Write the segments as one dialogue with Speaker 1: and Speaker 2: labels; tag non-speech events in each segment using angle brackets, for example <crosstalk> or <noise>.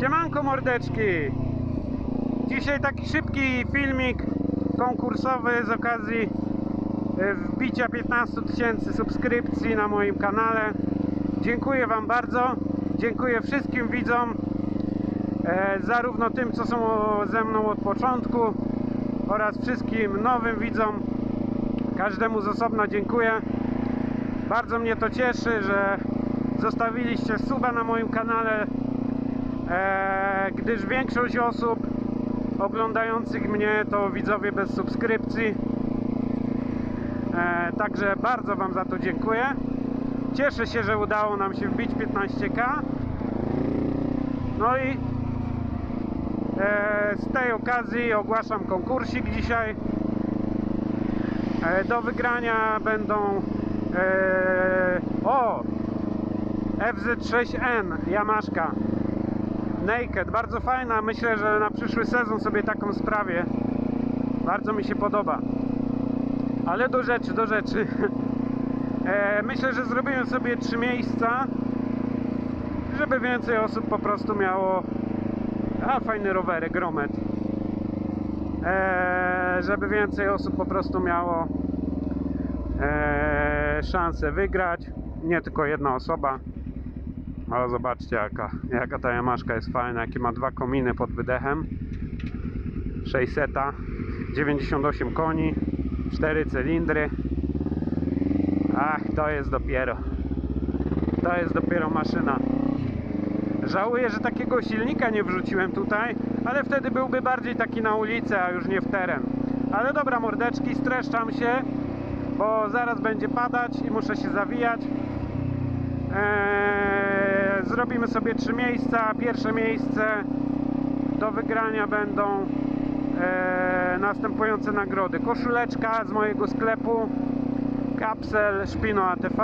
Speaker 1: Siemanko mordeczki! Dzisiaj taki szybki filmik konkursowy z okazji e, wbicia 15 tysięcy subskrypcji na moim kanale. Dziękuję Wam bardzo. Dziękuję wszystkim widzom, e, zarówno tym, co są ze mną od początku oraz wszystkim nowym widzom. Każdemu z osobna dziękuję. Bardzo mnie to cieszy, że zostawiliście suba na moim kanale, gdyż większość osób oglądających mnie to widzowie bez subskrypcji. E, także bardzo Wam za to dziękuję. Cieszę się, że udało nam się wbić 15k. No i e, z tej okazji ogłaszam konkursik dzisiaj. E, do wygrania będą e, o FZ6N Yamaszka Naked, bardzo fajna, myślę, że na przyszły sezon sobie taką sprawię. Bardzo mi się podoba. Ale do rzeczy, do rzeczy. <laughs> E, myślę, że zrobimy sobie trzy miejsca żeby więcej osób po prostu miało a fajny rowerek, gromet. E, żeby więcej osób po prostu miało e, szansę wygrać. Nie tylko jedna osoba ale zobaczcie jaka, jaka ta Yamaszka jest fajna, jakie ma dwa kominy pod wydechem. 600 98 koni 4 cylindry. Ach to jest dopiero to jest dopiero maszyna. Żałuję, że takiego silnika nie wrzuciłem tutaj ale wtedy byłby bardziej taki na ulicę, a już nie w teren. Ale dobra mordeczki, streszczam się bo zaraz będzie padać i muszę się zawijać Eee, zrobimy sobie trzy miejsca. Pierwsze miejsce do wygrania będą eee, następujące nagrody. Koszuleczka z mojego sklepu, kapsel Szpino ATV,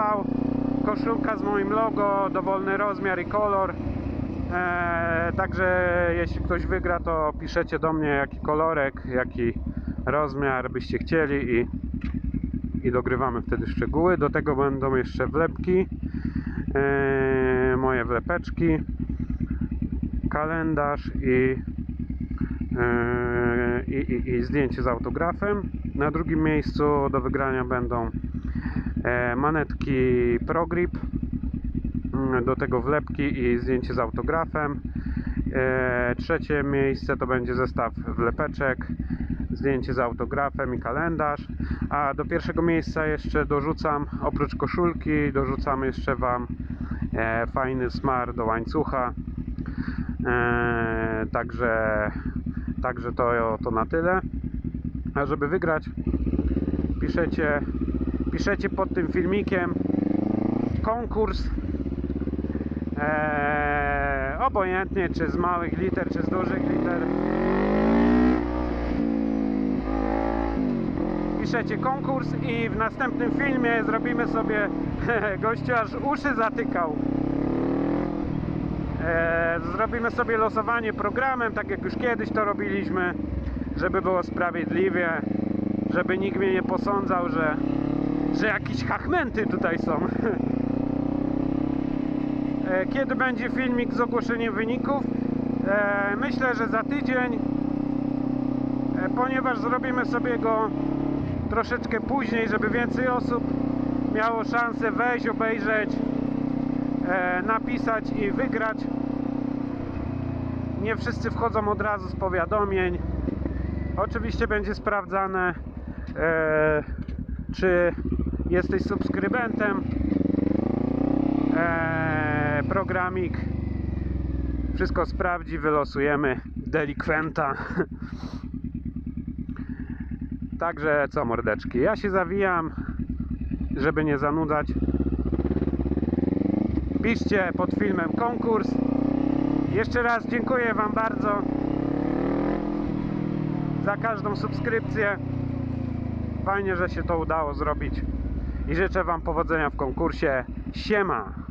Speaker 1: koszulka z moim logo, dowolny rozmiar i kolor. Eee, także jeśli ktoś wygra, to piszecie do mnie jaki kolorek, jaki rozmiar byście chcieli i, i dogrywamy wtedy szczegóły. Do tego będą jeszcze wlepki e, moje wlepeczki, kalendarz i, e, i, i, i zdjęcie z autografem. Na drugim miejscu do wygrania będą e, manetki ProGrip, mm, do tego wlepki i zdjęcie z autografem. E, trzecie miejsce to będzie zestaw wlepeczek, zdjęcie z autografem i kalendarz. A do pierwszego miejsca jeszcze dorzucam, oprócz koszulki, dorzucam jeszcze Wam e, fajny smar do łańcucha. E, także także to, to na tyle. A żeby wygrać, piszecie, piszecie pod tym filmikiem konkurs. E, obojętnie, czy z małych liter, czy z dużych liter. piszecie konkurs i w następnym filmie zrobimy sobie <laughs> gościu aż uszy zatykał e, zrobimy sobie losowanie programem tak jak już kiedyś to robiliśmy żeby było sprawiedliwie żeby nikt mnie nie posądzał że że jakieś hachmenty tutaj są <laughs> kiedy będzie filmik z ogłoszeniem wyników e, myślę, że za tydzień e, ponieważ zrobimy sobie go troszeczkę później, żeby więcej osób miało szansę wejść, obejrzeć, e, napisać i wygrać. Nie wszyscy wchodzą od razu z powiadomień. Oczywiście będzie sprawdzane, e, czy jesteś subskrybentem. E, programik wszystko sprawdzi, wylosujemy delikwenta. <laughs> Także co mordeczki, ja się zawijam, żeby nie zanudzać. Piszcie pod filmem konkurs. Jeszcze raz dziękuję Wam bardzo za każdą subskrypcję. Fajnie, że się to udało zrobić. I życzę Wam powodzenia w konkursie. Siema!